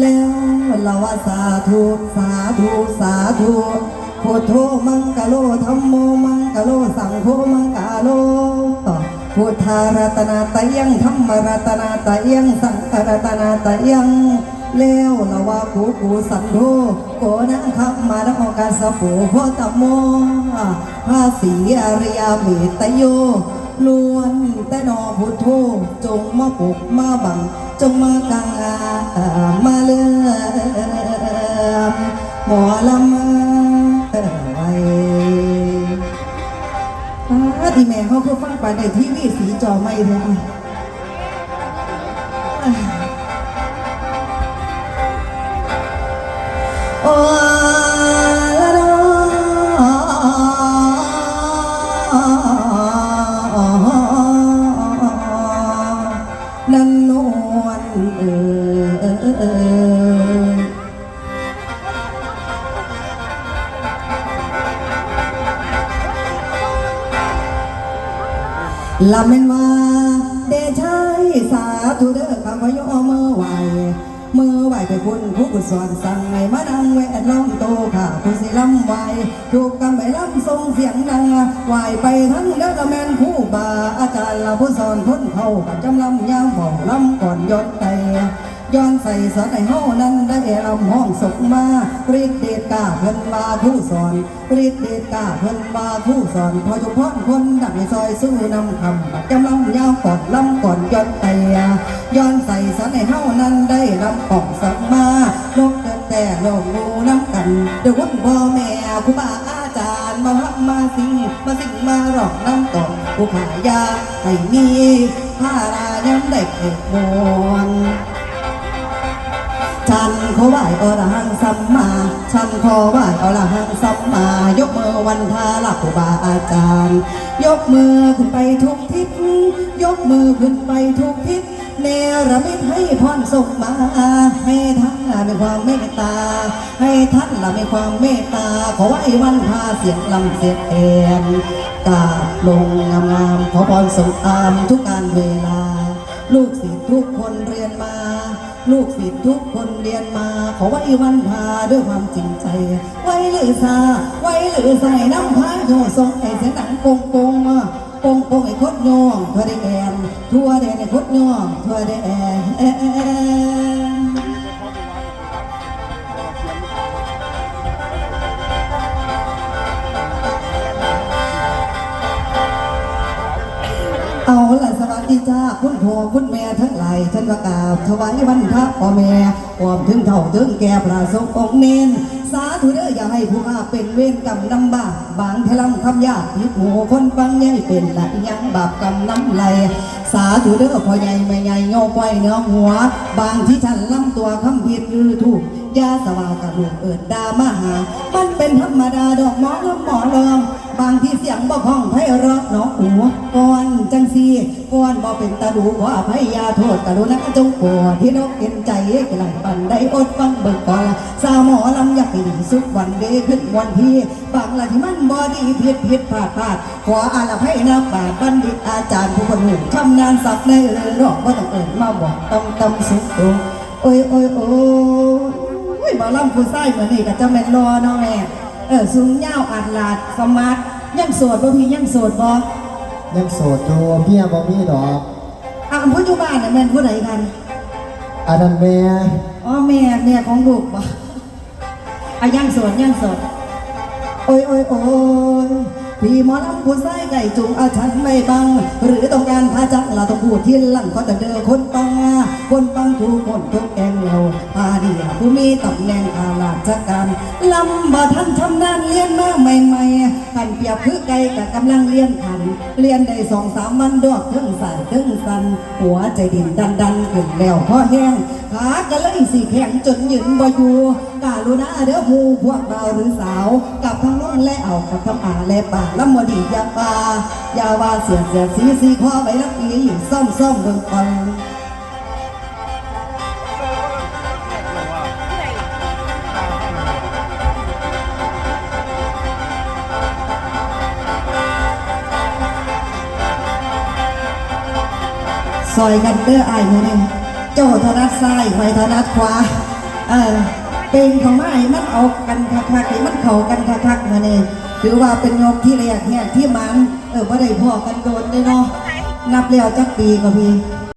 แล้วเราว่าสาธุสาธุสาธุพุทโธมังกะโลธรรมโมมังกะโลสังโฆมังกะโลพุทธารัตนาตะยังธรรมรัตนาตะยังสังฆรัตนาตะยังแล้วเราว่ากูกูสันโธโกนะขับมาดอกาสปูโพตโมภาสีอริยเมตโยล้วนแต่นอพุทโธจงมาปกมาบัง จงมากังอามาเลื่อมหมอลำไว้ที่แม่เขาคือฟังไปในทีวีสีจอไม่เลยโอ้ เออลำเป็นว่าเดชายสาธุเด้อข้าพยอมือไหวมือไหวไปคุณผู้กุศลสั่งให้มาดังแวดล้อมโตค่ะผู้สิลำไหวถูกกันไปลำทรงเสียงดังไหวไปทั้งเด้อกระแมนผู้บาอาจารย์ละผู้สอนพ้นเขากับจำลำยามบอกลำก่อนยศ ย้อนใส่สอนให้เฮานั้นได้รำห้องสุขมาฤทธิเดชกาเพิ่นมาผู้สอนฤทธิเดชกาเพิ่นมาผู้สอนพอจุพรคนดักในซอยสู้นำคำจำลำยาวก่อนลำก่อนย้อนไตย้อนใส่สอนให้เฮานั้นได้รำของสักมาลกเดินแต่ลงงูน้ำกันเดี๋ยวคุณพ่อแม่ครูบาอาจารย์มาฮับมาสิงมาสิงมาหลอกน้ำต่อผู้ขายยาให้มี ผ้าราย้ำได้เก็บมวลฉันขอไหวอรหังสัมมา ฉันขอไหวอรหังสัมมา ยกมือวันทาลักครูบาอาจารย์ ยกมือขึ้นไปทุกทิศ ยกมือขึ้นไปทุกทิศ เนรมิตให้พรส่งมา ให้ท่านมีความเมตตา ให้ท่านละมีความเมตตา ขอไหววันทาเสียงลำเสียงเอ็นกาบลงงามๆขอพรส่งตามทุกการเวลา ลูกศิษย์ทุกคนเรียนมา ลูกศิษย์ทุกคนเรียนมา ขอไว้วันพาด้วยความจริงใจ ไว้หรือซาไว้หรือใส่น้ำพายโยทรงไอ้เสียงหนังโปงโปงอะโปงโปงไอ้คดโยงทั่วได้แอนทั่วแดนไอ้คดโยงทั่วได้แอนเอาล่ะสวัสดีจ้าคุณพ่อคุณแม่ทั้งหลายท่านประกาบถวายวันพระพ่อแม่ความถึงเท่าถึงแก่พระสงฆ์องเนน สาธุเด้ออย่าให้ผู้ข้าเป็นเวรกรรมนำบาปบางเทลังคำยากยิบหัวคนฟังใหญ่เป็นละยังบาปกรรมน้ำไหลสาธุเด้อพ่อใหญ่แม่ใหญ่โยกไว้เนื้อหัว บางที่ฉันลำตัวคำผิดหรือถูกยาสวากระดูกเอิดดามาหา มันเป็นธรรมดาดอกมอลำหมอลอง บางทีเสียงบ่พ้องไพเราะเนาะหัวก่อนจังสีก่อนบ่เป็นตาดูขออภัยยาโทษกรุณาจงโปรดที่นกเห็นใจกลายปันได้อดฟังเบิ่งก่อนสาวหมอลำอยากให้ดีสุขวันเดขึ้นวันที่บางละที่มันบ่ดีผิดผิดพลาดพลาดขออาลาให้นักบาทบัณฑิตอาจารย์ผู้คนหูทำนานสักในเรื่องรอกว่าต้องเอิญมาบอกต้องตำสุขโอ้ยโอ้ยโอ้ยโอ้ยหมอลำผู้ใส่เหมือนนี่กับเจ้าแม่นรอเนาะแม่ เออสูงยาวอัดลาดสมาร์ทยังโสดบ่พี่ยังโสดบ่ยังโสดอยู่เมียบ่มีดอกอะผู้อยู่บ้านน่ะแม่นผู้ใดกันอันนั้นแม่อ๋อแม่แม่ของลูกบ่อะยังโสดยังโสดโอ้ยโอ้ยโอ้ย พี่หมอลำผู้ใส่ไก่จุงอาฉันไม่บัง หรือต้องการพาจังเราต้องพูดที่ลังก็จะเจอคนปังคนปังทุกคนทุกแกงเราพาเดียผู้มีตำแหน่งข้าราชการลำบ่ทันชำนาญเรียนมาใหม่ๆขันเปียบคือไก่กับกำลังเรียนขันเรียนได้สองสามวันดอกถึงสายถึงสันหัวใจดินดันดันขึ้นแล้วพอแห้งขาก็เลยสีแข็งจนยืนบ่อยู่ ลุนาเด้อหมูพวกเราหรือสาว กับทั้งน้องและเอากับทั้งอาและป่าลำบดียาปายาว่าเสียเสียสีสีข้อไปนักอีอยู่ซ่อมซ่อมเบิ่งก่อนซอยกันเด้อไอ้ายมือนี่เจ้าถนัดซ้ายไว้ถนัดขวา เออ เป็นของไม้มันเอากันคักๆนี่มันเข่ากันคักๆมาเนี่ยถือว่าเป็นยกที่แรกเนี่ยที่มันเออว่าได้พ่อกันโดนเลยเนาะนับแล้วจักปีก็พี่